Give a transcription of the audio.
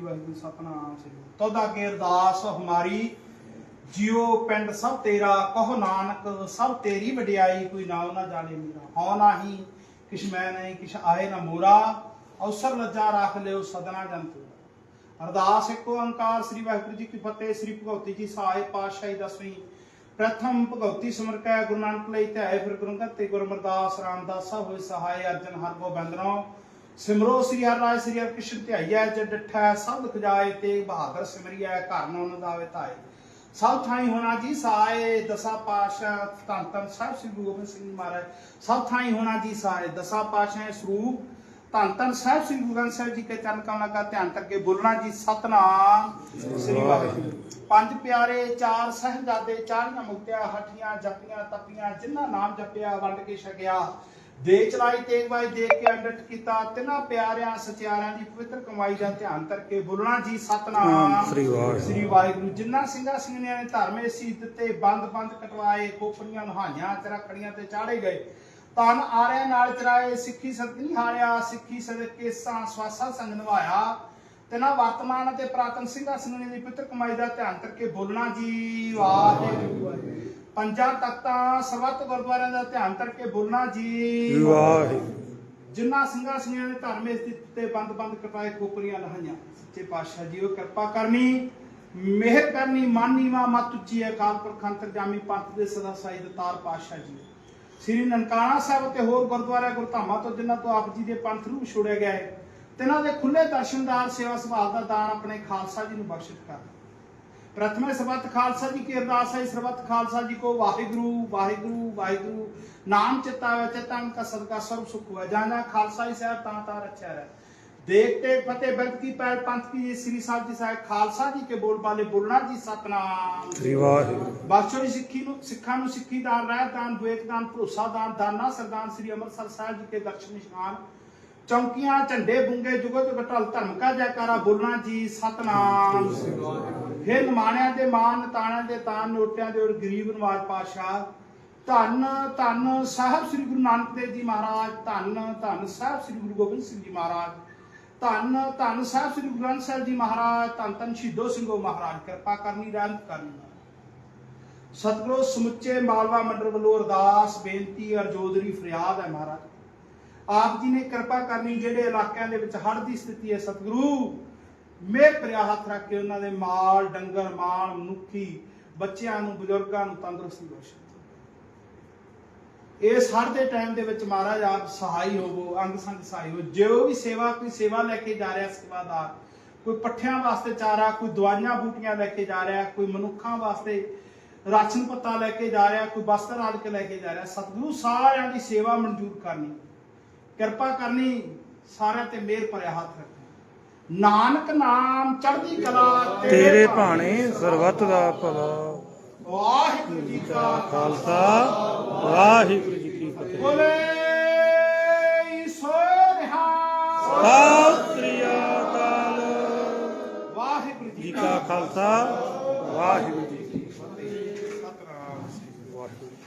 ਸ੍ਰੀ ਵਾਹਿਗੁਰੂ ਸਤਨਾਮ ਸ੍ਰੀ ਤੋਦਾ ਕੇ ਅਰਦਾਸ ਹਮਾਰੀ ਜਿਉ ਪਿੰਡ ਸਭ ਤੇਰਾ, ਕਹੋ ਨਾਨਕ, ਸਭ ਤੇਰੀ ਵਡਿਆਈ, ਕੋਈ ਨਾਮ ਨਾ ਜਾਣੇ ਮੇਰਾ। ਹਉ ਨਾਹੀ, ਕਿਛ ਮੈਂ ਨਹੀਂ, ਕਿਛ ਆਏ ਨਾ ਮੋਰਾ। ਅਵਸਰ ਲੱਜਾ ਰੱਖ ਲਿਓ ਸਦਨਾ ਜੰਤ ਅਰਦਾਸ ਇੱਕ ਓੰਕਾਰ ਸ੍ਰੀ ਵਾਹਿਗੁਰੂ ਜੀ ਕੀ ਫਤਿਹ, ਸ੍ਰੀ ਭਗਵਤੀ ਜੀ ਸਹਾਇ ਪਾਤਸ਼ਾਹੀ ਦਸਵੀਂ। ਪ੍ਰਥਮ ਭਗਵਤੀ ਸਿਮਰਕੈ, ਗੁਰੂ ਨਾਨਕ ਲਈ ਧਿਆਏ ਫਿਰ ਗੁਰੂ ਅੰਗਦ ਤੇ ਗੁਰੂ ਅਮਰਦਾਸ ਹੋਏ ਸਹਾਇ ਅਰਜਨ ਹਰ ਗੋਬਿੰਦਨੋ ਸਿਮਰੋ ਸ੍ਰੀ ਹਰਿ ਰਾਜ ਸ੍ਰੀ ਹਰਿ ਕ੍ਰਿਸ਼ਨ ਧਿਆਈਐ ਜ ਡਿਠੈ ਸਭ ਦੁਖ ਤੇ ਬਹਾਦਰ ਸਿਮਰਿਐ, ਘਰ ਨੋ ਨਦਾਵੇ ਧਾਏ। ਸਭ ਥਾਈ ਹੋਣਾ ਜੀ ਸਹਾਇ ਦਸਾ ਪਾਸ਼ਾ ਧੰਨ ਧੰਨ ਸਾਹਿਬ ਸ੍ਰੀ ਗੁਰੂ ਗੋਬਿੰਦ ਸਿੰਘ ਮਹਾਰਾਜ। ਸਭ ਥਾਈ ਹੋਣਾ ਜੀ ਸਹਾਇ ਦਸਾ ਪਾਸ਼ਾ ਸਰੂਪ। ਧੰਨ ਧੰਨ ਸਾਹਿਬ ਸ੍ਰੀ ਗੁਰੂ ਗ੍ਰੰਥ ਸਾਹਿਬ ਜੀ ਕੇ ਚਰਨ ਕਮਲਾਂ ਦਾ ਧਿਆਨ ਕਰਕੇ ਬੋਲਣਾ ਜੀ, ਸਤਨਾਮ ਸ੍ਰੀ ਵਾਹਿਗੁਰੂ। ਪੰਜ ਪਿਆਰੇ, ਚਾਰ ਸਹਿਬਜ਼ਾਦੇ, ਚਾਰੀਆਂ ਮੁਕਤਿਆਂ ਹੱਠੀਆਂ, ਜਪੀਆਂ, ਤਪੀਆਂ, ਜਿਨ੍ਹਾਂ ਨਾਮ ਜਪਿਆ, ਵੰਡ ਕੇ ਛਕਿਆ। ਦੇ ਚਲਾਈ ਤੇਗ ਬਾਈ ਦੇਖ ਕੇ ਅੰਡਟ ਕੀਤਾ। ਤਿੰਨਾਂ ਪਿਆਰਿਆਂ ਸਚਿਆਰਿਆਂ ਦੀ ਪਵਿੱਤਰ ਕਮਾਈ ਦਾ ਧਿਆਨ ਕਰਕੇ ਬੋਲਣਾ ਜੀ ਸਤਨਾਮ। ਸ੍ਰੀ ਵਾਹਿਗੁਰੂ। ਸ੍ਰੀ ਵਾਹਿਗੁਰੂ। ਜਿਨ੍ਹਾਂ ਸਿੰਘਾਂ ਸਿੰਘਣੀਆਂ ਨੇ ਧਰਮੇ ਸੀ ਦਿੱਤੇ ਬੰਦ ਬੰਦ ਕਟਵਾਏ ਖੋਪਰੀਆਂ ਨਹਾਈਆਂ ਤੇ ਰੱਖੜੀਆਂ ਤੇ ਚਾੜੇ ਗਏ। ਤਨ ਆਰਿਆਂ ਨਾਲ ਚਰਾਏ ਸਿੱਖੀ ਸਤ ਹਾਰਿਆ ਸਿੱਖੀ ਸਦਕ ਕੇਸਾਂ ਸਵਾਸਾ ਸੰਗ ਨਿਭਾਇਆ। ਤੇ ਨਾ ਵਰਤਮਾਨ ਅਤੇ ਪ੍ਰਾਤਨ ਸਿੰਘਾਂ ਸਿੰਘਣੀਆਂ ਦੀ ਪਿੱਤਰ ਕਮਾਈ ਦਾ ਧਿਆਨ ਕਰਕੇ ਬੋਲਣਾ ਜੀ। ਵਾਹਿਗੁਰੂ। ਪੰਜਾਂ ਤਖਤਾਂ ਸਰਬੱਤ ਗੁਰਦੁਆਰਿਆਂ ਦਾ ਧਿਆਨ ਕਰਕੇ ਬੋਲਣਾ ਜੀ। ਵਾਹਿਗੁਰੂ। ਜਿਨ੍ਹਾਂ ਸਿੰਘਾਂ ਸਿੰਘਾਂ ਨੇ ਧਰਮੇ ਸਥਿਤ ਤੇ ਬੰਦ ਬੰਦ ਕਟਾਏ ਖੋਪਰੀਆਂ ਲਹਾਈਆਂ ਸੱਚੇ ਪਾਤਸ਼ਾਹ ਜੀ ਉਹ ਕਿਰਪਾ ਕਰਨੀ ਮਿਹਰ ਕਰਨੀ ਮਨ ਨੀਵਾ ਮਤ ਉੱਚੀ ਹੈ ਕਾਲ ਪੁਰਖ ਅੰਤਰਜਾਮੀ ਪੰਥ ਦੇ ਸਦਾ ਸਾਈ ਦਤਾਰ ਪਾਤਸ਼ਾਹ ਜੀ। ਸ੍ਰੀ ਨਨਕਾਣਾ ਸਾਹਿਬ ਤੇ ਹੋਰ ਗੁਰਦੁਆਰਾ ਗੁਰਧਾਮਾਂ ਤੋਂ ਜਿਨ੍ਹਾਂ ਤੋਂ ਆਪ ਜੀ ਦੇ ਪੰਥ ਰੂਪ ਛੋੜਿਆ ਗਿਆ ਹੈ ਤਿਨਾਂ ਦੇ ਖੁੱਲੇ ਦਰਸ਼ਨਦਾਰ ਸੇਵਾ ਸੰਭਾਲ ਦਾ ਦਾਨ ਆਪਣੇ ਖਾਲਸਾ ਜੀ ਨੂੰ ਬਖਸ਼ਿਸ਼ ਕਰ। ਪ੍ਰਥਮੇ ਸਰਬੱਤ ਖਾਲਸਾ ਜੀ ਕੀ ਅਰਦਾਸ ਹੈ ਸਰਬੱਤ ਖਾਲਸਾ ਜੀ ਕੋ ਵਾਹਿਗੁਰੂ ਵਾਹਿਗੁਰੂ ਵਾਹਿਗੁਰੂ। ਨਾਮ ਚਿਤਾ ਵਿੱਚ ਚਿਤਾਂ ਕਾ ਸਦਕਾ ਸਰਬ ਸੁਖ ਹੋਇਆ। ਜਾਣਾ ਖਾਲਸਾ ਹੀ ਸਾਹਿਬ ਤਾਂ ਤਾਂ ਰੱਖਿਆ ਰਹਿ। ਦੇਖਤੇ ਫਤਿਹ ਬਿਰਦ ਕੀ ਪੈਰ ਪੰਥ ਕੀ ਸ੍ਰੀ ਸਾਹਿਬ ਜੀ ਸਾਹਿਬ ਖਾਲਸਾ ਜੀ ਕੇ ਬੋਲ ਬਾਲੇ ਬੋਲਣਾ ਜੀ ਸਤਨਾਮ। ਸ੍ਰੀ ਵਾਹਿਗੁਰੂ। ਬਖਸ਼ੋ ਜੀ ਸਿੱਖੀ ਨੂੰ ਸਿੱਖਾਂ ਨੂੰ ਸਿੱਖੀ ਦਾਨ ਰਹਿ ਦਾਨ ਦੁਏਕ ਦਾਨ ਭਰੋਸਾ ਦਾਨ ਦਾਨਾ ਸਰਦਾਨ ਸ੍ਰੀ ਅੰਮ੍ਰਿਤਸਰ ਸਾਹਿਬ ਜੀ ਕੇ ਦਰਸ਼ਨ ਨਿਸ਼ਾਨ ਚੌਂਕੀਆਂ, ਝੰਡੇ ਬੁੰਗੇ ਜੁਗੋ ਜੁਗ ਢਲ ਜੈਕਾਰਾ ਬੋਲਣਾ ਜੀ, ਸਤਨਾਮ। ਫਿਰ ਨਿਮਾਣਿਆਂ ਦੇ ਮਾਨ ਤਾਣਿਆਂ ਦੇ ਤਾਨ ਨੋਟਿਆਂ ਦੇ ਔਰ ਗਰੀਬ ਨਵਾਜ ਪਾਸ਼ਾ ਧੰਨ ਧੰਨ ਸਾਹਿਬ ਸ੍ਰੀ ਗੁਰੂ ਨਾਨਕ ਦੇਵ ਜੀ ਮਹਾਰਾਜ। ਧੰਨ ਧੰਨ ਸਾਹਿਬ ਸ੍ਰੀ ਗੁਰੂ ਗੋਬਿੰਦ ਸਿੰਘ ਜੀ ਮਹਾਰਾਜ। ਧੰਨ ਧੰਨ ਸਾਹਿਬ ਸ੍ਰੀ ਗੁਰੂ ਗ੍ਰੰਥ ਸਾਹਿਬ ਜੀ ਮਹਾਰਾਜ। ਧੰਨ ਧੰਨ ਸ਼ਹੀਦੋ ਸਿੰਘੋ ਮਹਾਰਾਜ। ਕਿਰਪਾ ਕਰਨੀ, ਰਹਿਮਤ ਕਰਨੀ। ਸਤਿਗੁਰੂ ਸਮੁੱਚੇ ਮਾਲਵਾ ਮੰਡਲ ਵੱਲੋਂ ਅਰਦਾਸ, ਬੇਨਤੀ, ਅਰਜੋਦਰੀ, ਫਰਿਆਦ ਹੈ ਮਹਾਰਾਜ। ਆਪ ਜੀ ਨੇ ਕਿਰਪਾ ਕਰਨੀ ਜਿਹੜੇ ਇਲਾਕਿਆਂ ਦੇ ਵਿੱਚ ਹੜ੍ਹ ਦੀ ਸਥਿਤੀ ਹੈ, ਸਤਿਗੁਰੂ। ਮੇਰ ਭਰਿਆ ਹੱਥ ਰੱਖ ਕੇ ਉਹਨਾਂ ਦੇ ਮਾਲ, ਡੰਗਰ, ਮਾਲ, ਮਨੁੱਖੀ ਬੱਚਿਆਂ ਨੂੰ, ਬਜ਼ੁਰਗਾਂ ਨੂੰ ਤੰਦਰੁਸਤੀ ਬਖਸ਼ੇ। ਇਸ ਹੜ੍ਹ ਦੇ ਟਾਈਮ ਦੇ ਵਿੱਚ ਮਹਾਰਾਜ ਆਪ ਸਹਾਈ ਹੋਵੋ, ਅੰਗ ਸੰਗ ਸਹਾਈ ਹੋ ਜੋ ਵੀ ਸੇਵਾ, ਕੋਈ ਸੇਵਾ ਲੈ ਕੇ ਜਾ ਰਿਹਾ ਸੇਵਾਦਾਰ ਕੋਈ ਪੱਠਿਆਂ ਵਾਸਤੇ ਚਾਰਾ, ਕੋਈ ਦਵਾਈਆਂ, ਬੂਟੀਆਂ ਲੈ ਕੇ ਜਾ ਰਿਹਾ, ਕੋਈ ਮਨੁੱਖਾਂ ਵਾਸਤੇ ਰਾਸ਼ਨ ਪੱਤਾ ਲੈ ਕੇ ਜਾ ਰਿਹਾ, ਕੋਈ ਬਸਤਰ ਆਦਿ ਕੇ ਲੈ ਕੇ ਜਾ ਰਿਹਾ, ਸਤਿਗੁਰੂ ਸਾਰਿਆਂ ਦੀ ਸੇਵਾ ਮਨਜ਼ੂਰ ਕਰਨੀ। ਕਿਰਪਾ ਕਰਨੀ ਸਾਰਿਆਂ ਤੇ ਮਿਹਰ ਭਰਿਆ ਹੱਥ ਰੱਖੇ। ਨਾਨਕ ਨਾਮ ਚੜ੍ਹਦੀ ਕਲਾ ਤੇਰੇ ਭਾਣੇ ਸਰਬੱਤ ਦਾ ਭਲਾ। ਵਾਹਿਗੁਰੂ ਜੀ ਕਾ ਖਾਲਸਾ। ਵਾਹਿਗੁਰੂ ਜੀ ਕੀ ਫਤਿਹ। ਸੋ ਰਹਾ ਵਾਹਿਗੁਰੂ ਜੀ ਕਾ ਖਾਲਸਾ। ਵਾਹਿਗੁਰੂ ਜੀ ਕੀ ਫਤਿਹ। ਵਾਹਿਗੁਰੂ